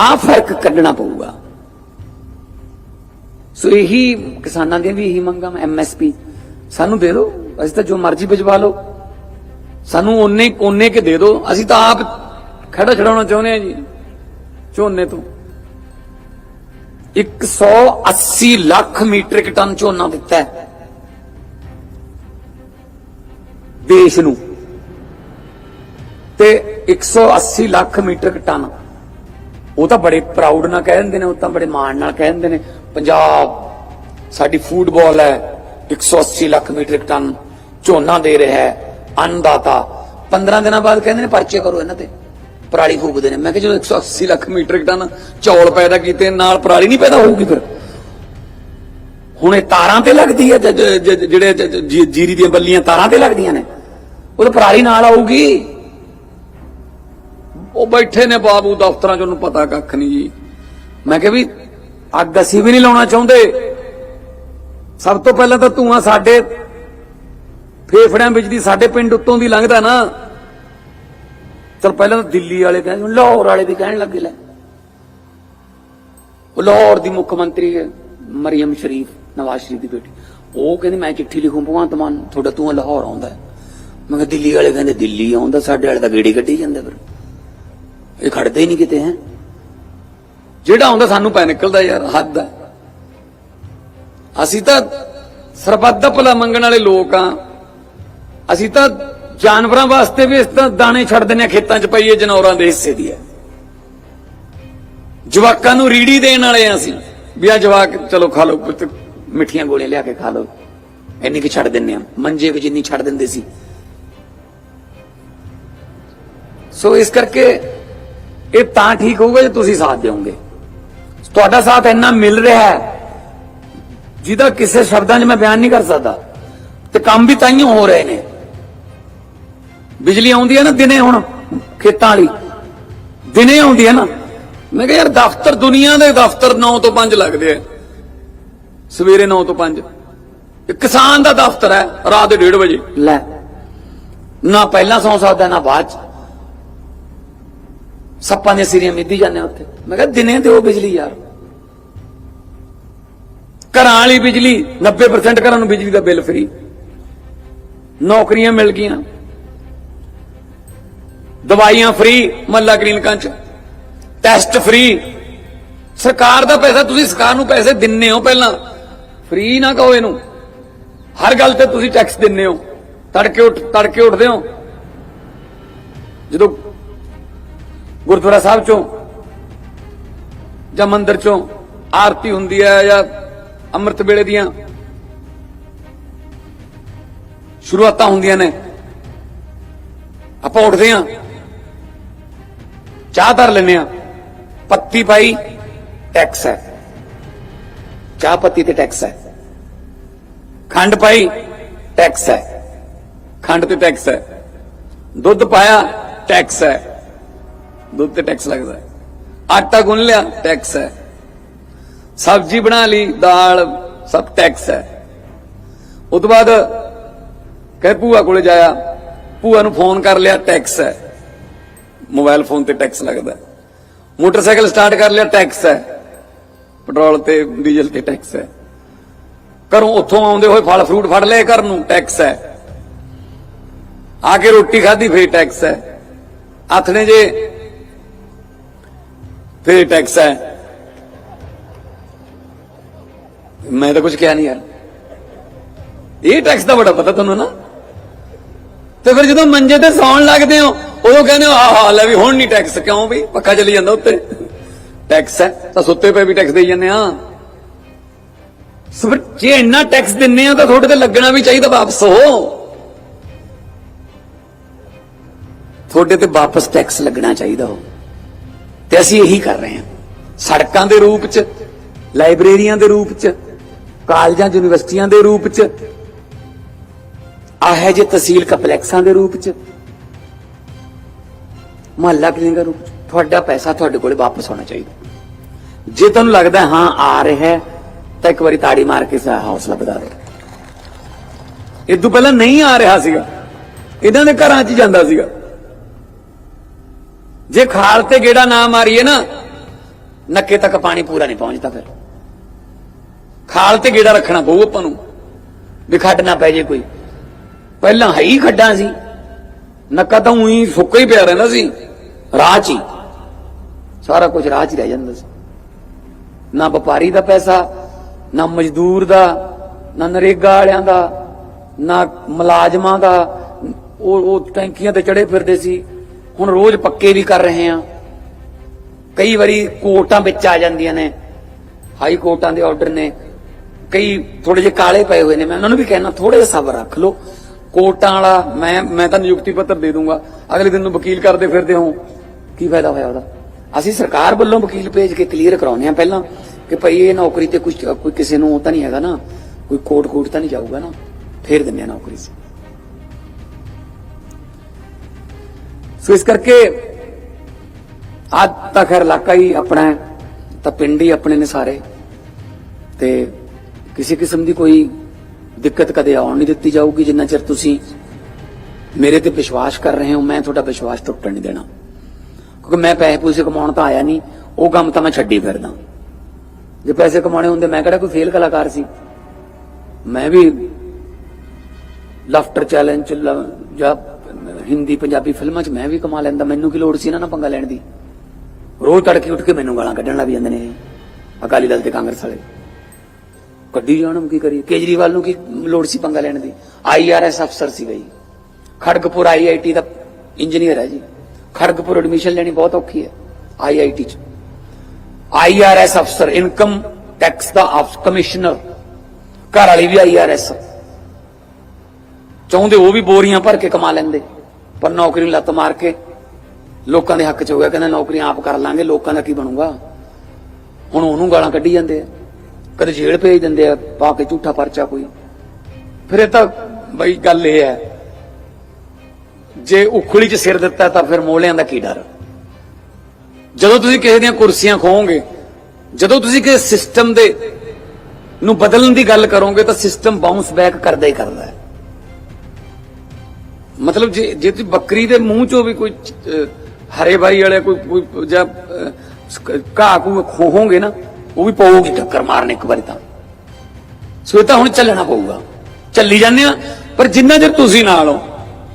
ਆ ਫ਼ਰਕ ਕੱਢਣਾ ਪਊਗਾ। ਸੋ ਇਹੀ ਕਿਸਾਨਾਂ ਦੀਆਂ ਵੀ ਇਹੀ ਮੰਗਾਂ ਐਮਐਸਪੀ ਸਾਨੂੰ ਦੇ ਦਿਓ, ਅਸੀਂ ਤਾਂ ਜੋ ਮਰਜ਼ੀ ਭਜਵਾ ਲਓ। ਸਾਨੂੰ ਉਹਨੇ ਉਹਨੇ ਕੇ ਦੇ ਦਿਓ। ਅਸੀਂ ਤਾਂ ਆਪ ਖੜਾ ਖੜਾਉਣਾ ਚਾਹੁੰਦੇ ਆ ਜੀ, ਝੋਨੇ ਤੋਂ। 180 ਲੱਖ ਮੀਟ੍ਰਿਕ ਟਨ ਝੋਨਾ ਦਿੱਤਾ ਦੇਸ਼ ਨੂੰ। ਤੇ 180 ਲੱਖ ਮੀਟ੍ਰਿਕ ਟਨ ਉਹ ਤਾਂ ਬੜੇ ਪ੍ਰਾਊਡ ਨਾਲ ਕਹਿ ਦਿੰਦੇ ਨੇ, ਉਹ ਤਾਂ ਬੜੇ ਮਾਣ ਨਾਲ ਕਹਿ ਦਿੰਦੇ ਨੇ। ਪੰਜਾਬ, ਸਾਡੀ ਫੂਟਬਾਲ ਹੈ 180 ਲੱਖ ਮੀਟ੍ਰਿਕ ਟਨ ਝੋਨਾ ਦੇ ਰਿਹਾ ਹੈ, ਅੰਨਦਾਤਾ। 15 ਦਿਨਾਂ ਬਾਅਦ ਕਹਿੰਦੇ ਨੇ ਪਰਚੇ ਕਰੋ ਇਹਨਾਂ ਤੇ। ਪਰਾਲੀ ਫੂਕਦੇ ਨੇ। ਮੈਂ ਕਿਹਾ ਜਦੋਂ 180 ਲੱਖ ਮੀਟ੍ਰਿਕ ਟਨ ਚੌਲ ਪੈਦਾ ਕੀਤੇ, ਨਾਲ ਪਰਾਲੀ ਨਹੀਂ ਪੈਦਾ ਹੋਊਗੀ ਫਿਰ? ਹੁਣ ਇਹ ਤਾਰਾਂ ਤੇ ਲੱਗਦੀ ਹੈ ਜਿਹੜੇ ਜੀਰੀ ਦੀਆਂ ਬੱਲੀਆਂ ਤਾਰਾਂ ਤੇ ਲੱਗਦੀਆਂ ਨੇ। ਉਹ ਤਾਂ ਪਰਾਲੀ ਨਾਲ ਆਊਗੀ। ਉਹ ਬੈਠੇ ਨੇ ਬਾਬੂ, ਦਫ਼ਤਰਾਂ 'ਚ, ਉਹਨੂੰ ਪਤਾ ਕੱਖ ਨਹੀਂ ਜੀ। ਮੈਂ ਕਿਹਾ ਵੀ ਅੱਗ ਅਸੀਂ ਵੀ ਨਹੀਂ ਲਾਉਣਾ ਚਾਹੁੰਦੇ। ਸਭ ਤੋਂ ਪਹਿਲਾਂ ਤਾਂ ਧੂਆਂ ਸਾਡੇ ਫੇਫੜਿਆਂ ਵਿੱਚ ਦੀ, ਸਾਡੇ ਪਿੰਡ ਉੱਤੋਂ ਦੀ ਲੰਘਦਾ ਨਾ। ਚਲ ਪਹਿਲਾਂ ਤਾਂ ਦਿੱਲੀ ਵਾਲੇ ਕਹਿੰਦੇ ਲਾਹੌਰ ਵਾਲੇ ਵੀ ਕਹਿਣ ਲੱਗੇ ਲੈ। ਉਹ ਲਾਹੌਰ ਦੀ ਮੁੱਖ ਮੰਤਰੀ ਹੈ ਮਰੀਮ ਸ਼ਰੀਫ, ਨਵਾਜ਼ ਸ਼ਰੀਫ ਦੀ ਬੇਟੀ। ਉਹ ਕਹਿੰਦੀ, ਮੈਂ ਚਿੱਠੀ ਲਿਖੂ, ਭਗਵੰਤ ਮਾਨ, ਤੁਹਾਡਾ ਤੂੰ ਲਾਹੌਰ ਆਉਂਦਾ ਮੈਂ ਕਿਹਾ, ਦਿੱਲੀ ਵਾਲੇ ਕਹਿੰਦੇ, ਦਿੱਲੀ ਆਉਂਦਾ, ਸਾਡੇ ਵਾਲੇ ਤਾਂ ਗੇੜੀ ਕੱਢੀ ਜਾਂਦੇ ਫਿਰ। ਇਹ ਖੜਦੇ ਹੀ ਨਹੀਂ ਕਿਤੇ, ਹੈ? ਜਿਹੜਾ ਆਉਂਦਾ ਸਾਨੂੰ ਪੈ ਨਿਕਲਦਾ ਯਾਰ, ਹੱਦ ਹੈ ਅਸੀਂ ਤਾਂ ਸਰਬੱਤ ਦਾ ਭਲਾ ਮੰਗਣ ਵਾਲੇ ਲੋਕ ਆ। ਅਸੀਂ ਤਾਂ ਜਾਨਵਰਾਂ ਵਾਸਤੇ ਵੀ ਇਸ ਤਰ੍ਹਾਂ ਦਾਣੇ ਛੱਡ ਦਿੰਦੇ ਆ, ਖੇਤਾਂ 'ਚ ਪਈਏ ਜਨੌਰਾਂ ਦੇ ਹਿੱਸੇ ਦੀ ਹੈ ਜਵਾਕਾਂ ਨੂੰ ਰੀੜੀ ਦੇਣ ਵਾਲੇ ਆ ਅਸੀਂ। ਵੀ ਆ ਜਵਾਕ, ਚਲੋ ਖਾ ਲਓ, ਪੁੱਤ, ਮਿੱਠੀਆਂ ਗੋਲੀਆਂ ਲਿਆ ਕੇ ਖਾ ਲਓ। ਇੰਨੀ ਕਿ ਛੱਡ ਦਿੰਨੇ ਆ। ਮੰਜੇ ਵਿੱਚ ਜਿੰਨੀ ਛੱਡ ਦਿੰਦੇ ਸੀ। ਸੋ ਇਸ ਕਰਕੇ ਇਹ ਤਾਂ ਠੀਕ ਹੋਊਗਾ ਜੇ ਤੁਸੀਂ ਸਾਥ ਦਿਓਗੇ। ਤੁਹਾਡਾ ਸਾਥ ਇੰਨਾ ਮਿਲ ਰਿਹਾ ਹੈ ਜਿਹਦਾ ਕਿਸੇ ਸ਼ਬਦਾਂ 'ਚ ਮੈਂ ਬਿਆਨ ਨਹੀਂ ਕਰ ਸਕਦਾ। ਤੇ ਕੰਮ ਵੀ ਤਾਈਓ ਹੋ ਰਹੇ ਨੇ। ਬਿਜਲੀ ਆਉਂਦੀ ਹੈ ਨਾ ਦਿਨੇ ਹੁਣ ਖੇਤਾਂ ਵਾਲੀ। ਦਿਨੇ ਆਉਂਦੀ ਹੈ ਨਾ। ਮੈਂ ਕਿਹਾ ਯਾਰ ਦਫ਼ਤਰ ਦੁਨੀਆ ਦੇ ਦਫ਼ਤਰ 9 ਤੋਂ 5 ਲੱਗਦੇ ਆ। ਸਵੇਰੇ 9 ਤੋਂ 5 ਇਹ ਕਿਸਾਨ ਦਾ ਦਫ਼ਤਰ ਹੈ ਰਾਤ ਦੇ 1:30 ਵਜੇ। ਲੈ। ਨਾ ਪਹਿਲਾਂ ਸੌ ਸਕਦਾ ਨਾ ਬਾਅਦ ਚ। ਸੱਪਾਂ ਦੀਆਂ ਸਿਰੀਆਂ ਮਿੱਧੀ ਜਾਂਦੇ ਆ ਉੱਥੇ। ਮੈਂ ਕਿਹਾ, ਦਿਨੇ ਦਿਓ ਬਿਜਲੀ ਯਾਰ। ਘਰਾਂ ਵਾਲੀ ਬਿਜਲੀ 90% ਘਰਾਂ ਨੂੰ ਬਿਜਲੀ ਦਾ ਬਿੱਲ ਫ੍ਰੀ ਨੌਕਰੀਆਂ ਮਿਲ ਗਈਆਂ। ਦਵਾਈਆਂ ਫ੍ਰੀ ਮੱਲਾ ਕਲੀਨਿਕਾਂ ਚ। ਟੈਸਟ ਫ੍ਰੀ ਸਰਕਾਰ ਦਾ ਪੈਸਾ, ਤੁਸੀਂ ਸਰਕਾਰ ਨੂੰ ਪੈਸੇ ਦਿੰਨੇ ਹੋ ਪਹਿਲਾਂ। ਫ੍ਰੀ ਨਾ ਕਹੋ ਇਹਨੂੰ। ਹਰ ਗੱਲ ਤੇ ਤੁਸੀਂ ਟੈਕਸ ਦਿੰਨੇ ਹੋ। ਤੜਕੇ ਉੱਠ ਤੜਕੇ ਉੱਠਦੇ ਹੋ। ਜਦੋਂ ਗੁਰਦੁਆਰਾ ਸਾਹਿਬ ਚੋਂ ਜਾਂ ਮੰਦਿਰ ਚੋਂ ਆਰਤੀ ਹੁੰਦੀ ਹੈ ਜਾਂ ਅੰਮ੍ਰਿਤ ਵੇਲੇ ਦੀਆਂ ਸ਼ੁਰੂਆਤਾਂ ਹੁੰਦੀਆਂ ਨੇ। ਆਪਾਂ ਉੱਠਦੇ ਆਂ ਚਾਹ ਧਰ ਲੈਨੇ ਆ ਪੱਤੀ ਪਾਈ, ਟੈਕਸ ਹੈ। ਚਾਹ ਪੱਤੀ ਤੇ ਟੈਕਸ ਹੈ। ਖੰਡ ਪਾਈ, ਟੈਕਸ ਹੈ। ਖੰਡ ਤੇ ਟੈਕਸ ਹੈ। ਦੁੱਧ ਪਾਇਆ, ਟੈਕਸ ਹੈ। ਦੁੱਧ ਤੇ ਟੈਕਸ ਲੱਗਦਾ ਹੈ। ਆਟਾ ਗੁੰਨ ਲਿਆ ਟੈਕਸ ਹੈ। ਸਬਜ਼ੀ ਬਣਾ ਲਈ, ਦਾਲ, ਸਭ ਟੈਕਸ ਹੈ। ਉਸ ਤੋਂ ਬਾਅਦ ਕਹੇ ਭੂਆ ਕੋਲੇ ਜਾਇਆ, ਭੂਆ ਨੂੰ ਫੋਨ ਕਰ ਲਿਆ ਟੈਕਸ ਹੈ। ਮੋਬਾਈਲ ਫੋਨ ਤੇ ਟੈਕਸ ਲੱਗਦਾ ਮੋਟਰਸਾਈਕਲ ਸਟਾਰਟ ਕਰ ਲਿਆ ਟੈਕਸ ਹੈ। ਪੈਟਰੋਲ ਤੇ ਡੀਜ਼ਲ ਤੇ ਟੈਕਸ ਹੈ। ਘਰੋਂ ਉੱਥੋਂ ਆਉਂਦੇ ਹੋਏ ਫਲ ਫਰੂਟ ਫੜ ਲਏ ਘਰ ਨੂੰ ਟੈਕਸ ਹੈ। ਆ ਕੇ ਰੋਟੀ ਖਾਧੀ, ਫੇਰ ਟੈਕਸ ਹੈ। ਆਥਣੇ ਜੇ ਫੇਰ ਟੈਕਸ ਹੈ। ਮੈਂ ਤਾਂ ਕੁਝ ਕਿਹਾ ਨਹੀਂ ਯਾਰ। ਇਹ ਟੈਕਸ ਦਾ ਬੜਾ ਪਤਾ ਤੁਹਾਨੂੰ ਨਾ। ਤੇ ਫਿਰ ਜਦੋਂ ਮੰਜੇ ਤੇ ਸੌਣ ਲੱਗਦੇ ਹੋ, ਉਦੋਂ ਕਹਿੰਦੇ ਹੋ, ਆਹ ਹਾਲ ਵੀ ਹੁਣ ਨਹੀਂ ਟੈਕਸ ਕਿਉਂ ਵੀ? ਪੱਕਾ ਚੱਲੀ ਜਾਂਦਾ ਉੱਤੇ। ਟੈਕਸ ਹੈ, ਤਾਂ ਸੁੱਤੇ ਪਏ ਵੀ ਟੈਕਸ ਦੇਈ ਜਾਂਦੇ ਆ ਸੋ ਜੇ ਇੰਨਾ ਟੈਕਸ ਦਿੰਨੇ ਆ ਤਾਂ ਤੁਹਾਡੇ ਤੇ ਲੱਗਣਾ ਵੀ ਚਾਹੀਦਾ ਵਾਪਸ ਹੋ ਤੁਹਾਡੇ ਤੇ ਵਾਪਸ ਟੈਕਸ ਲੱਗਣਾ ਚਾਹੀਦਾ ਹੋ ਤੇ ਅਸੀਂ ਇਹੀ ਕਰ ਰਹੇ ਹਾਂ। ਸੜਕਾਂ ਦੇ ਰੂਪ ਚ ਲਾਇਬ੍ਰੇਰੀਆਂ ਦੇ ਰੂਪ ਚ ਕਾਲਜਾਂ ਯੂਨੀਵਰਸਿਟੀਆਂ ਦੇ ਰੂਪ ਚ ਆਹੇ ਜੇ ਤਹਿਸੀਲ ਕੰਪਲੈਕਸਾਂ ਦੇ ਰੂਪ ਚ ਮਹੱਲਾ ਕਲੀਨਿਕ ਰੂਪ ਚ ਤੁਹਾਡਾ ਪੈਸਾ ਤੁਹਾਡੇ ਕੋਲੇ ਵਾਪਸ ਆਉਣਾ ਚਾਹੀਦਾ। ਜੇ ਤੁਹਾਨੂੰ ਲੱਗਦਾ ਹਾਂ ਆ ਰਿਹਾ ਹੈ, ਤਾਂ ਇੱਕ ਵਾਰੀ ਤਾੜੀ ਮਾਰ ਕੇ ਸਾ ਹੌਸਲਾ ਵਧਾ ਦਿਓ। ਇਹ ਤੋਂ ਪਹਿਲਾਂ ਨਹੀਂ ਆ ਰਿਹਾ ਸੀਗਾ। ਇਹਨਾਂ ਦੇ ਘਰਾਂ 'ਚ ਜਾਂਦਾ ਸੀਗਾ। ਜੇ ਖਾਲ ਤੇ ਗੇੜਾ ਨਾ ਮਾਰੀਏ ਨਾ, ਨੱਕੇ ਤੱਕ ਪਾਣੀ ਪੂਰਾ ਨਹੀਂ ਪਹੁੰਚਦਾ ਫਿਰ। ਖਾਲ ਤੇ ਗੇੜਾ ਰੱਖਣਾ ਪਊ ਆਪਾਂ ਨੂੰ, ਵੀ ਖੱਡ ਨਾ ਪੈ ਜੇ ਕੋਈ। ਪਹਿਲਾਂ ਹੈ ਹੀ ਖੱਡਾਂ ਸੀ। ਨੱਕਾ ਤਾਂ ਉਹੀ ਸੁੱਕਾ ਹੀ ਪਿਆ ਰਹਿੰਦਾ ਸੀ। ਰਾਹ 'ਚ ਹੀ। ਸਾਰਾ ਕੁਝ ਰਾਹ 'ਚ ਹੀ ਰਹਿ ਜਾਂਦਾ ਸੀ। ਨਾ ਵਪਾਰੀ ਦਾ ਪੈਸਾ, ਨਾ ਮਜ਼ਦੂਰ ਦਾ, ਨਾ ਨਰੇਗਾ ਵਾਲਿਆਂ ਦਾ, ਨਾ ਮੁਲਾਜ਼ਮਾਂ ਦਾ। ਉਹ ਉਹ ਟੈਂਕੀਆਂ ਤੇ ਚੜੇ ਫਿਰਦੇ ਸੀ। ਹੁਣ ਰੋਜ਼ ਪੱਕੇ ਵੀ ਕਰ ਰਹੇ ਆ ਕਈ ਵਾਰੀ ਕੋਰਟਾਂ ਵਿੱਚ ਆ ਜਾਂਦੀਆਂ ਨੇ, ਹਾਈ ਕੋਰਟਾਂ ਦੇ ਆਰਡਰ ਨੇ, ਕਈ ਥੋੜੇ ਜਿਹੇ ਕਾਲੇ ਪਏ ਹੋਏ ਨੇ, ਮੈਂ ਉਹਨਾਂ ਨੂੰ ਵੀ ਕਹਿਣਾ ਥੋੜੇ ਜਿਹਾ ਸਬਰ ਰੱਖ ਲਓ। ਕੋਰਟਾਂ ਵਾਲਾ, ਮੈਂ ਮੈਂ ਤਾਂ ਨਿਯੁਕਤੀ ਪੱਤਰ ਦੇ ਦੂੰਗਾ, ਅਗਲੇ ਦਿਨ ਨੂੰ ਵਕੀਲ ਕਰਦੇ ਫਿਰਦੇ ਹੋ, ਕੀ ਫਾਇਦਾ ਹੋਇਆ ਉਹਦਾ? ਅਸੀਂ ਸਰਕਾਰ ਵੱਲੋਂ ਵਕੀਲ ਭੇਜ ਕੇ ਕਲੀਅਰ ਕਰਾਉਂਦੇ ਆ ਪਹਿਲਾਂ ਕਿ ਭਈ ਇਹ ਨੌਕਰੀ ਤੇ ਕੁਝ ਕੋਈ ਕਿਸੇ ਨੂੰ ਤਾਂ ਨਹੀਂ ਹੈਗਾ ਨਾ, ਕੋਈ ਕੋਰਟ ਕੋਰਟ ਤਾਂ ਨਹੀਂ ਜਾਊਗਾ ਨਾ, ਫੇਰ ਦਿੰਦੇ ਆ ਨੌਕਰੀ। ਸੋ ਇਸ ਕਰਕੇ ਅੱਜ ਤਾਂ ਖੈਰ ਇਲਾਕਾ ਹੀ ਆਪਣਾ ਹੈ, ਤਾਂ ਪਿੰਡ ਹੀ ਆਪਣੇ ਨੇ ਸਾਰੇ। ਤੇ ਕਿਸੇ ਕਿਸਮ ਦੀ ਕੋਈ ਦਿੱਕਤ ਕਦੇ ਆਉਣ ਨਹੀਂ ਦਿੱਤੀ ਜਾਊਗੀ, ਜਿੰਨਾ ਚਿਰ ਤੁਸੀਂ ਮੇਰੇ ਤੇ ਵਿਸ਼ਵਾਸ ਕਰ ਰਹੇ ਹੋ, ਮੈਂ ਤੁਹਾਡਾ ਵਿਸ਼ਵਾਸ ਟੁੱਟਣ ਨਹੀਂ ਦੇਣਾ। ਕਿਉਂਕਿ ਮੈਂ ਪੈਸੇ ਪੂਸੇ ਕਮਾਉਣ ਤਾਂ ਆਇਆ ਨਹੀਂ, ਉਹ ਕੰਮ ਤਾਂ ਮੈਂ ਛੱਡੀ ਫਿਰਦਾ। ਜੇ ਪੈਸੇ ਕਮਾਉਣੇ ਹੁੰਦੇ, ਮੈਂ ਕਿਹੜਾ ਕੋਈ ਫੇਲ ਕਲਾਕਾਰ ਸੀ? ਮੈਂ ਵੀ ਲਾਫਟਰ ਚੈਲੰਜ ਜਾਂ ਹਿੰਦੀ ਪੰਜਾਬੀ ਫਿਲਮਾਂ 'ਚ ਮੈਂ ਵੀ ਕਮਾ ਲੈਂਦਾ, ਮੈਨੂੰ ਕੀ ਲੋੜ ਸੀ ਇਹਨਾਂ ਨਾਲ ਪੰਗਾ ਲੈਣ ਦੀ? ਰੋਜ਼ ਤੜਕੇ ਉੱਠ ਕੇ ਮੈਨੂੰ ਗਾਲਾਂ ਕੱਢਣ ਲੱਗ ਜਾਂਦੇ ਨੇ ਅਕਾਲੀ ਦਲ ਤੇ ਕਾਂਗਰਸ ਵਾਲੇ। ਕੱਢੀ ਜਾਣ ਕੀ ਕਰੀਏ? ਕੇਜਰੀਵਾਲ ਨੂੰ ਕੀ ਲੋੜ ਸੀ ਪੰਗਾ ਲੈਣ ਦੀ? ਆਈਆਰਐਸ ਅਫਸਰ ਸੀ ਗਈ ਖੜਗਪੁਰ ਆਈਆਈਟੀ ਦਾ ਇੰਜੀਨੀਅਰ ਹੈ ਜੀ। ਖੜਗਪੁਰ ਐਡਮਿਸ਼ਨ ਲੈਣੀ ਬਹੁਤ ਔਖੀ ਹੈ ਆਈਆਈਟੀ ਚ। ਆਈਆਰਐਸ ਅਫਸਰ ਇਨਕਮ ਟੈਕਸ ਦਾ ਆਫ ਕਮਿਸ਼ਨਰ ਘਰ ਵਾਲੀ ਵੀ ਆਈਆਰਐਸ ਚਾਹੁੰਦੇ ਉਹ ਵੀ ਬੋਰੀਆਂ ਭਰ ਕੇ ਕਮਾ ਲੈਂਦੇ। ਪਰ ਨੌਕਰੀ ਨੂੰ ਲੱਤ ਮਾਰ ਕੇ ਲੋਕਾਂ ਦੇ ਹੱਕ ਚ ਹੋ ਗਿਆ। ਕਹਿੰਦਾ ਨੌਕਰੀਆਂ ਆਪ ਕਰ ਲਾਂਗੇ, ਲੋਕਾਂ ਦਾ ਕੀ ਬਣੂਗਾ? ਹੁਣ ਉਹਨੂੰ ਗਾਲਾਂ ਕੱਢੀ ਜਾਂਦੇ ਆ। ਕਦੇ ਜੇਲ੍ਹ ਭੇਜ ਦਿੰਦੇ ਆ, ਪਾ ਕੇ ਝੂਠਾ ਪਰਚਾ ਕੋਈ। ਫਿਰ ਇਹ ਤਾਂ ਬਈ ਗੱਲ ਇਹ ਹੈ, ਜੇ ਉਖਲੀ 'ਚ ਸਿਰ ਦਿੱਤਾ ਤਾਂ ਫਿਰ ਮੋਹਲਿਆਂ ਦਾ ਕੀ ਡਰ? ਜਦੋਂ ਤੁਸੀਂ ਕਿਸੇ ਦੀਆਂ ਕੁਰਸੀਆਂ ਖੋਹੋਗੇ, ਜਦੋਂ ਤੁਸੀਂ ਕਿਸੇ ਸਿਸਟਮ ਦੇ ਨੂੰ ਬਦਲਣ ਦੀ ਗੱਲ ਕਰੋਗੇ ਤਾਂ ਸਿਸਟਮ ਬਾਉਂਸ ਬੈਕ ਕਰਦਾ ਹੀ ਕਰਦਾ ਹੈ। ਮਤਲਬ ਜੇ ਜੇ ਤੁਸੀਂ ਬੱਕਰੀ ਦੇ ਮੂੰਹ ਚੋਂ ਵੀ ਕੋਈ ਹਰੇ ਬਾਈ ਵਾਲੇ ਕੋਈ ਕੋਈ ਜਾਂ ਘਾਹ ਕੋ ਖੋਹੋਗੇ ਨਾ, ਉਹ ਵੀ ਪਊਗੀ ਟੱਕਰ ਮਾਰਨ ਇੱਕ ਵਾਰੀ ਤਾਂ। ਸੋ ਇਹ ਤਾਂ ਹੁਣ ਚੱਲਣਾ ਪਊਗਾ। ਚੱਲੀ ਜਾਂਦੇ ਆ, ਪਰ ਜਿੰਨਾ ਚਿਰ ਤੁਸੀਂ ਨਾਲ ਹੋ